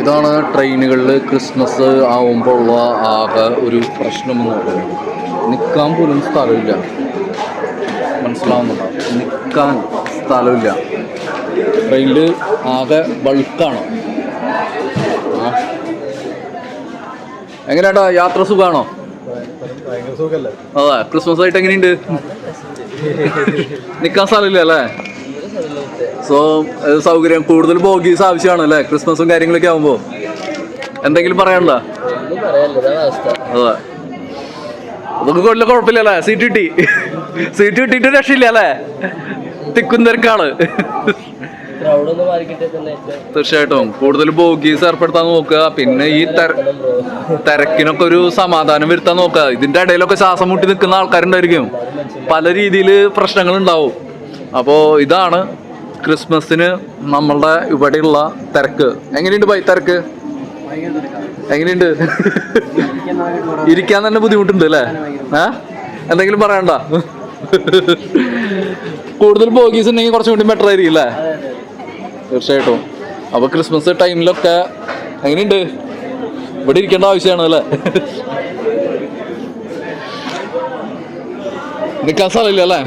ഇതാണ് ട്രെയിനുകളിൽ ക്രിസ്മസ് ആവുമ്പോൾ ഉള്ള ആകെ ഒരു പ്രശ്നമെന്ന് പറയുന്നത്. നിൽക്കാൻ പോലും സ്ഥലമില്ല. മനസ്സിലാവുന്നുണ്ടോ? നിൽക്കാൻ സ്ഥലമില്ല. ട്രെയിനിൽ ആകെ ബൾക്കാണ്. എങ്ങനെയാട്ടാ? യാത്ര സുഖമാണോ അതെ ക്രിസ്മസ് ആയിട്ട് എങ്ങനെയുണ്ട്? നിൽക്കാൻ സ്ഥലമില്ല അല്ലേ? സോ സൗകര്യം കൂടുതൽ ബോഗീസ് ആവശ്യമാണ് അല്ലേ ക്രിസ്മസും കാര്യങ്ങളൊക്കെ ആവുമ്പോൾ എന്തെങ്കിലും പറയാനുണ്ടോ? അതെ. അതൊക്കെ കൊല്ല കുഴപ്പമില്ലല്ലേ? സീറ്റ് കിട്ടി. സീറ്റ് കിട്ടിയിട്ട് രക്ഷയില്ല അല്ലേ? തിക്കും തീർച്ചയായിട്ടും. കൂടുതൽ ബോഗീസ് ഏർപ്പെടുത്താൻ നോക്കുക. പിന്നെ ഈ തെര- തിരക്കിനൊക്കെ ഒരു സമാധാനം വരുത്താൻ നോക്കുക. ഇതിന്റെ ഇടയിലൊക്കെ ശ്വാസം മുട്ടി നിൽക്കുന്ന ആൾക്കാരുണ്ടായിരിക്കും. പല രീതിയിൽ പ്രശ്നങ്ങൾ ഉണ്ടാവും അപ്പോൾ ഇതാണ് ക്രിസ്മസിന് നമ്മളുടെ ഇവിടെയുള്ള തിരക്ക്. എങ്ങനെയുണ്ട് ബൈ തിരക്ക്? എങ്ങനെയുണ്ട്? ഇരിക്കാൻ തന്നെ ബുദ്ധിമുട്ടുണ്ട് അല്ലേ? ഏ? എന്തെങ്കിലും പറയണ്ട. കൂടുതൽ ബോഗീസ് ഉണ്ടെങ്കിൽ കുറച്ചും കൂടി ബെറ്റർ ആയിരിക്കും അല്ലേ? തീർച്ചയായിട്ടും. അപ്പൊ ക്രിസ്മസ് ടൈമിലൊക്കെ എങ്ങനെയുണ്ട്? ഇവിടെ ഇരിക്കേണ്ട ആവശ്യമാണ് അല്ലേ? നിൽക്കാൻ സ്ഥലമില്ല അല്ലേ?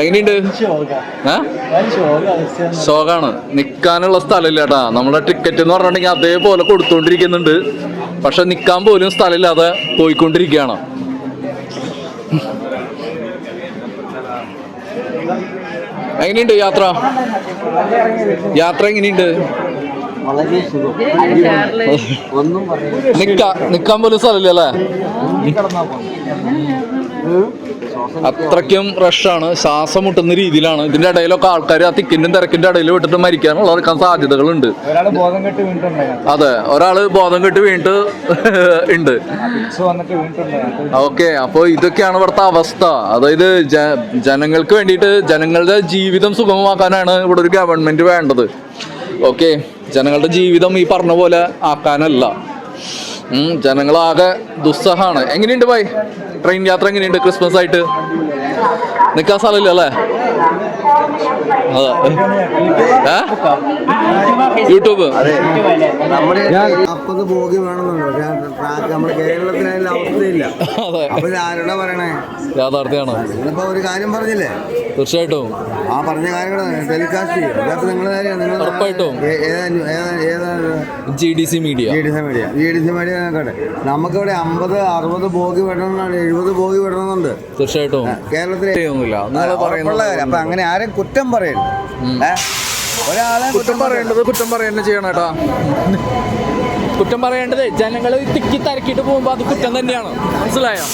എങ്ങനെയുണ്ട്? ശോകാണ്. നിൽക്കാനുള്ള സ്ഥലമില്ല കേട്ടാ നമ്മുടെ ടിക്കറ്റ് എന്ന് പറഞ്ഞിട്ടുണ്ടെങ്കിൽ അതേപോലെ കൊടുത്തോണ്ടിരിക്കുന്നുണ്ട്. പക്ഷെ നിൽക്കാൻ പോലും സ്ഥലമില്ലാതെ പോയിക്കൊണ്ടിരിക്കുകയാണ്. എങ്ങനെയുണ്ട് യാത്ര? യാത്ര എങ്ങനെയുണ്ട്? വളരെ സുഖം. ഒന്നും പറയുന്നത് നിക്കാ നിക്കാൻ പോലും സ്ഥലമില്ല അല്ലേ? അത്രയ്ക്കും റഷാണ് ശ്വാസം മുട്ടുന്ന രീതിയിലാണ്. ഇതിന്റെ ഇടയിലൊക്കെ ആൾക്കാർ ആ തിക്കിന്റെ തിരക്കിന്റെ ഇടയിൽ വിട്ടിട്ട് മരിക്കാനുള്ള സാധ്യതകളുണ്ട്. അതെ ഒരാൾ ബോധം കെട്ട് വീണിട്ട് ഉണ്ട്. ഓക്കെ അപ്പൊ ഇതൊക്കെയാണ് ഇവിടുത്തെ അവസ്ഥ. അതായത് ജനങ്ങൾക്ക് വേണ്ടിയിട്ട് ജനങ്ങളുടെ ജീവിതം സുഗമമാക്കാനാണ് ഇവിടെ ഒരു ഗവൺമെന്റ് വേണ്ടത്. ഓക്കെ ജനങ്ങളുടെ ജീവിതം ഈ പറഞ്ഞ പോലെ ആക്കാനല്ല. ജനങ്ങളാകെ ദുസ്സഹാണ്. എങ്ങനെയുണ്ട് ബൈ ട്രെയിൻ യാത്ര എങ്ങനെയുണ്ട്? ക്രിസ്മസ് ആയിട്ട് നിൽക്കാൻ സ്ഥലമില്ല അല്ലേ യൂട്യൂബ്. നാൽപ്പത് ബോഗി വേണമെന്നുണ്ട്. നമ്മുടെ കേരളത്തിന് അതിന്റെ അവസ്ഥയില്ല. അപ്പൊ ആരോടാ പറയണേ? യാഥാർത്ഥ്യമാണ്? ഇപ്പൊ ഒരു കാര്യം പറഞ്ഞില്ലേ? തീർച്ചയായിട്ടും. ആ പറഞ്ഞ കാര്യങ്ങൾ ടെലികാസ്റ്റ് ചെയ്യും. അതപ്പോ നിങ്ങളുടെ കാര്യം നിങ്ങൾ ഉറപ്പായിട്ടും. ഏതാണ് G D C media G D C media G D C media നോക്കട്ടെ നമുക്കിവിടെ അമ്പത് അറുപത് ബോഗി വിടണമെന്നാണ് എഴുപത് ബോഗി വിടണമെന്നുണ്ട് തീർച്ചയായിട്ടും. കേരളത്തിലെ അപ്പൊ അങ്ങനെ ആരെയും കുറ്റം പറയരുത്. ഒരാളെ കുറ്റം പറയേണ്ടത് കുറ്റം പറയേണ്ടത് ചെയ്യണം കേട്ടോ. കുറ്റം പറയേണ്ടത് ജനങ്ങൾ തിക്കി തരക്കിട്ട് പോകുമ്പോൾ അത് കുറ്റം തന്നെയാണ്. മനസ്സിലായോ?